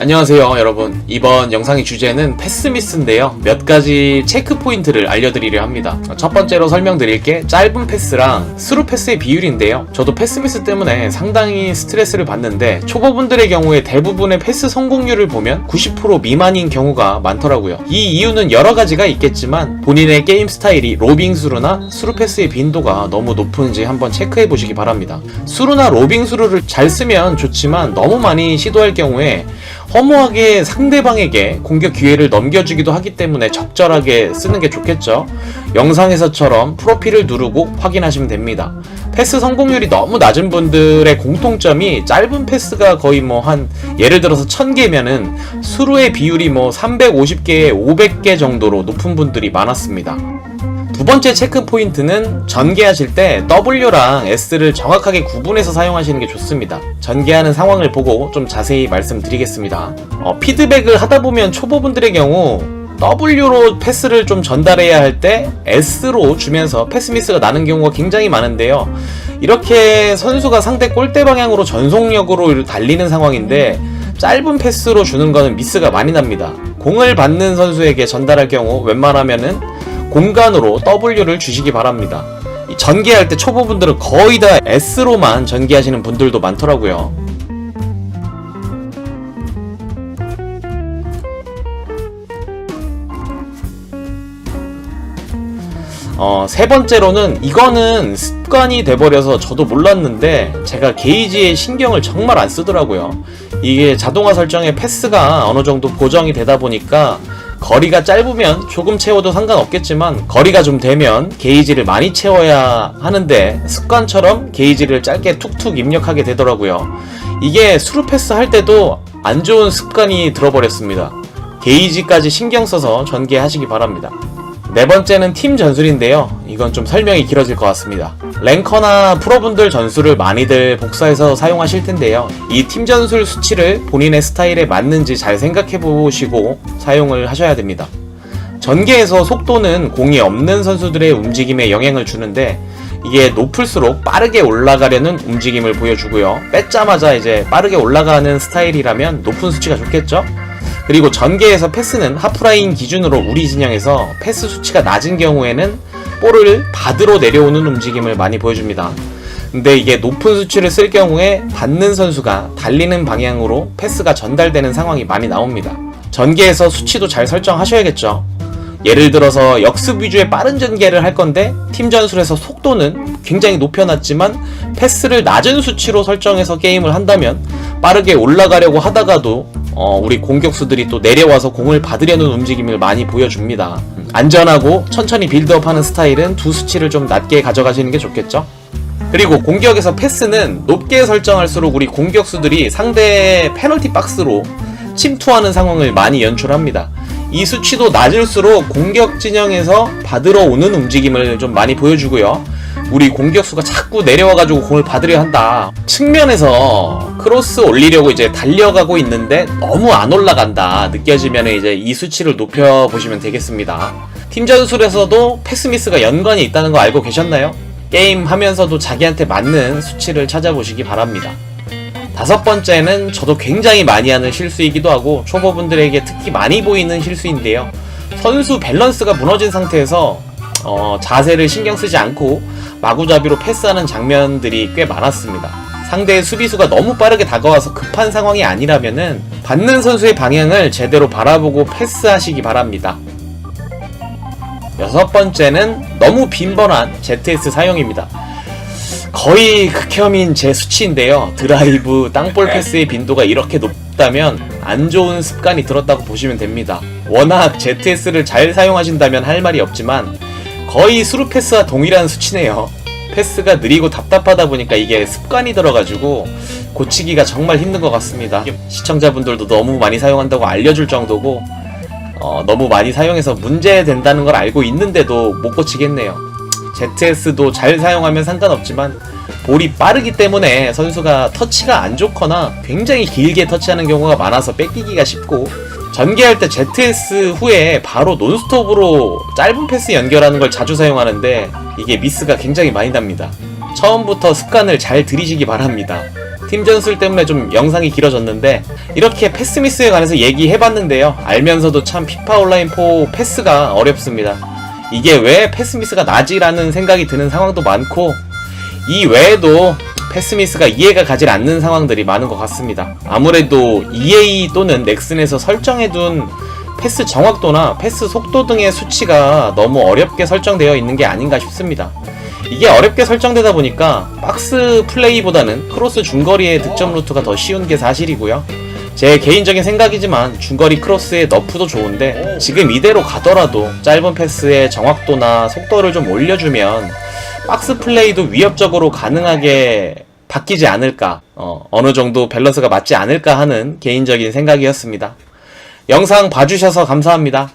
안녕하세요 여러분. 이번 영상의 주제는 패스미스인데요. 몇 가지 체크 포인트를 알려드리려 합니다. 첫 번째로 설명드릴 게 짧은 패스랑 스루 패스의 비율인데요. 저도 패스미스 때문에 상당히 스트레스를 받는데 초보분들의 경우에 대부분의 패스 성공률을 보면 90% 미만인 경우가 많더라고요. 이 이유는 여러 가지가 있겠지만 본인의 게임 스타일이 로빙 수루나 스루 패스의 빈도가 너무 높은지 한번 체크해 보시기 바랍니다. 수루나 로빙 수루를 잘 쓰면 좋지만 너무 많이 시도할 경우에 허무하게 상대방에게 공격 기회를 넘겨주기도 하기 때문에 적절하게 쓰는 게 좋겠죠. 영상에서처럼 프로필을 누르고 확인하시면 됩니다. 패스 성공률이 너무 낮은 분들의 공통점이 짧은 패스가 거의 뭐 한 예를 들어서 1000개면은 수루의 비율이 뭐 350개에 500개 정도로 높은 분들이 많았습니다. 두 번째 체크 포인트는 전개하실 때 W랑 S를 정확하게 구분해서 사용하시는 게 좋습니다. 전개하는 상황을 보고 좀 자세히 말씀드리겠습니다. 어, 피드백을 하다 보면 초보분들의 경우 W로 패스를 좀 전달해야 할 때 S로 주면서 패스 미스가 나는 경우가 굉장히 많은데요. 이렇게 선수가 상대 골대 방향으로 전속력으로 달리는 상황인데 짧은 패스로 주는 거는 미스가 많이 납니다. 공을 받는 선수에게 전달할 경우 웬만하면은 공간으로 W를 주시기 바랍니다. 이 전개할 때 초보분들은 거의 다 S로만 전개하시는 분들도 많더라고요. 어, 세 번째로는 이거는 습관이 돼버려서 저도 몰랐는데 제가 게이지에 신경을 정말 안 쓰더라고요. 이게 자동화 설정에 패스가 어느 정도 고정이 되다 보니까 거리가 짧으면 조금 채워도 상관없겠지만 거리가 좀 되면 게이지를 많이 채워야 하는데 습관처럼 게이지를 짧게 툭툭 입력하게 되더라고요. 이게 수루 패스 할 때도 안 좋은 습관이 들어버렸습니다. 게이지까지 신경 써서 전개하시기 바랍니다. 네 번째는 팀 전술인데요. 이건 좀 설명이 길어질 것 같습니다. 랭커나 프로분들 전술을 많이들 복사해서 사용하실 텐데요. 이 팀 전술 수치를 본인의 스타일에 맞는지 잘 생각해 보시고 사용을 하셔야 됩니다. 전개에서 속도는 공이 없는 선수들의 움직임에 영향을 주는데 이게 높을수록 빠르게 올라가려는 움직임을 보여주고요. 뺏자마자 이제 빠르게 올라가는 스타일이라면 높은 수치가 좋겠죠? 그리고 전개에서 패스는 하프라인 기준으로 우리 진영에서 패스 수치가 낮은 경우에는 볼을 받으러 내려오는 움직임을 많이 보여줍니다. 근데 이게 높은 수치를 쓸 경우에 받는 선수가 달리는 방향으로 패스가 전달되는 상황이 많이 나옵니다. 전개에서 수치도 잘 설정하셔야겠죠. 예를 들어서 역습 위주의 빠른 전개를 할 건데 팀 전술에서 속도는 굉장히 높여놨지만 패스를 낮은 수치로 설정해서 게임을 한다면 빠르게 올라가려고 하다가도 어, 우리 공격수들이 또 내려와서 공을 받으려는 움직임을 많이 보여줍니다. 안전하고 천천히 빌드업하는 스타일은 두 수치를 좀 낮게 가져가시는 게 좋겠죠? 그리고 공격에서 패스는 높게 설정할수록 우리 공격수들이 상대 페널티 박스로 침투하는 상황을 많이 연출합니다. 이 수치도 낮을수록 공격 진영에서 받으러 오는 움직임을 좀 많이 보여주고요. 우리 공격수가 자꾸 내려와가지고 공을 받으려 한다. 측면에서 크로스 올리려고 이제 달려가고 있는데 너무 안 올라간다. 느껴지면 이제 이 수치를 높여보시면 되겠습니다. 팀 전술에서도 패스미스가 연관이 있다는 거 알고 계셨나요? 게임 하면서도 자기한테 맞는 수치를 찾아보시기 바랍니다. 다섯 번째는 저도 굉장히 많이 하는 실수이기도 하고 초보분들에게 특히 많이 보이는 실수인데요. 선수 밸런스가 무너진 상태에서 어, 자세를 신경 쓰지 않고 마구잡이로 패스하는 장면들이 꽤 많았습니다. 상대의 수비수가 너무 빠르게 다가와서 급한 상황이 아니라면은 받는 선수의 방향을 제대로 바라보고 패스하시기 바랍니다. 여섯 번째는 너무 빈번한 ZS 사용입니다. 거의 극혐인 제 수치인데요. 드라이브, 땅볼 패스의 빈도가 이렇게 높다면 안 좋은 습관이 들었다고 보시면 됩니다. 워낙 ZS를 잘 사용하신다면 할 말이 없지만 거의 스루 패스와 동일한 수치네요. 패스가 느리고 답답하다 보니까 이게 습관이 들어가지고 고치기가 정말 힘든 것 같습니다. 시청자분들도 너무 많이 사용한다고 알려줄 정도고 어, 너무 많이 사용해서 문제 된다는 걸 알고 있는데도 못 고치겠네요. ZS도 잘 사용하면 상관없지만 볼이 빠르기 때문에 선수가 터치가 안 좋거나 굉장히 길게 터치하는 경우가 많아서 뺏기기가 쉽고 전개할 때 ZS 후에 바로 논스톱으로 짧은 패스 연결하는 걸 자주 사용하는데 이게 미스가 굉장히 많이 납니다. 처음부터 습관을 잘 들이시기 바랍니다. 팀 전술 때문에 좀 영상이 길어졌는데 이렇게 패스 미스에 관해서 얘기해봤는데요. 알면서도 참 피파 온라인 4 패스가 어렵습니다. 이게 왜 패스 미스가 나지라는 생각이 드는 상황도 많고 이 외에도 패스미스가 이해가 가질 않는 상황들이 많은 것 같습니다. 아무래도 EA 또는 넥슨에서 설정해둔 패스 정확도나 패스 속도 등의 수치가 너무 어렵게 설정되어 있는 게 아닌가 싶습니다. 이게 어렵게 설정되다 보니까 박스 플레이보다는 크로스 중거리의 득점 루트가 더 쉬운 게 사실이고요. 제 개인적인 생각이지만 중거리 크로스의 너프도 좋은데 지금 이대로 가더라도 짧은 패스의 정확도나 속도를 좀 올려주면 박스 플레이도 위협적으로 가능하게 바뀌지 않을까 어, 어느 정도 밸런스가 맞지 않을까 하는 개인적인 생각이었습니다. 영상 봐주셔서 감사합니다.